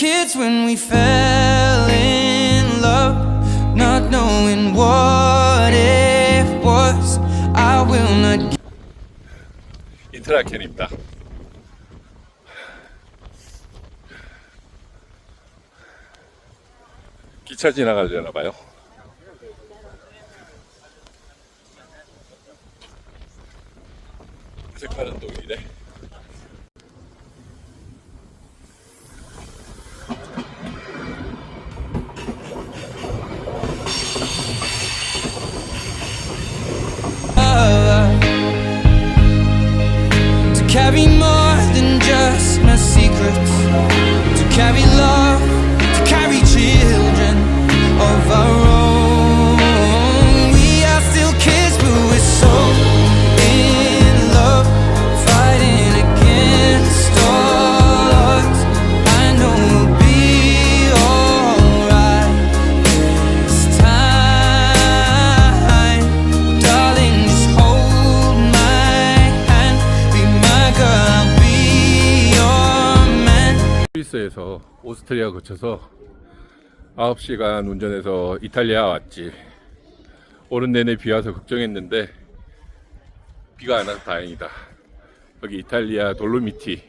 Kids when we fell in love, not knowing what it was. I will not 인트라켄입니다. 기차 지나가려나 봐요. 색하는 동이네. Carry love, 스위스에서 오스트리아 거쳐서 9시간 운전해서 이탈리아 왔지. 오는 내내 비 와서 걱정했는데 비가 안 와서 다행이다. 여기 이탈리아 돌로미티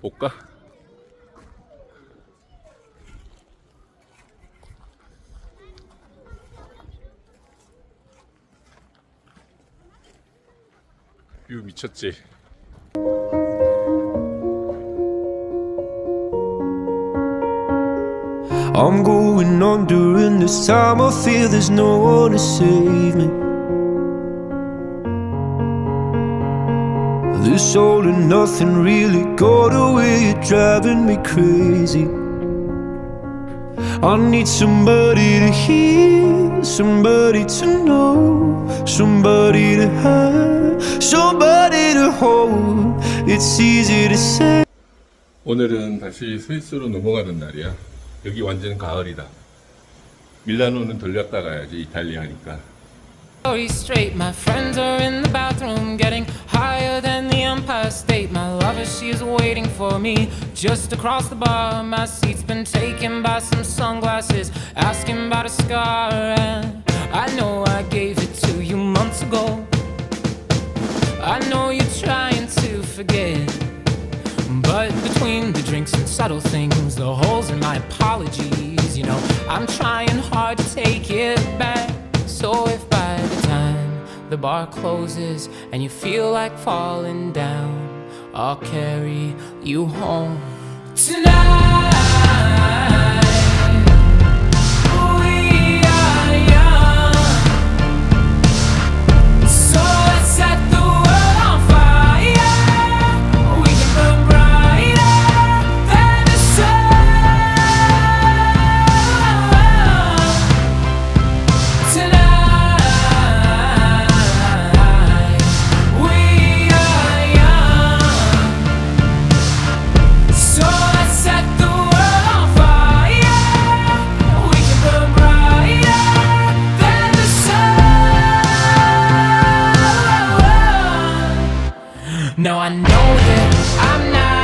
볼까? 뷰 미쳤지. I'm going on during this time. I feel there's no one to save me. This all and nothing really got away, you're driving me crazy. I need somebody to hear, somebody to know, somebody to have, somebody to hold. It's easy to say. 오늘은 다시 스위스로 넘어가는 날이야. 여기 완전 가을이다. 밀라노는 들렸다 가야지 이탈리아니까. story straight. My friends are in the bathroom, getting higher than the Empire State. My lover, she is waiting for me just across the bar. My seat's been taken by some sunglasses, asking about a scar. And I know I gave it to you months ago. I know you're trying to forget. But between the drinks and subtle things, apologies, you know, I'm trying hard to take it back. So if by the time the bar closes and you feel like falling down, I'll carry you home tonight. I'm not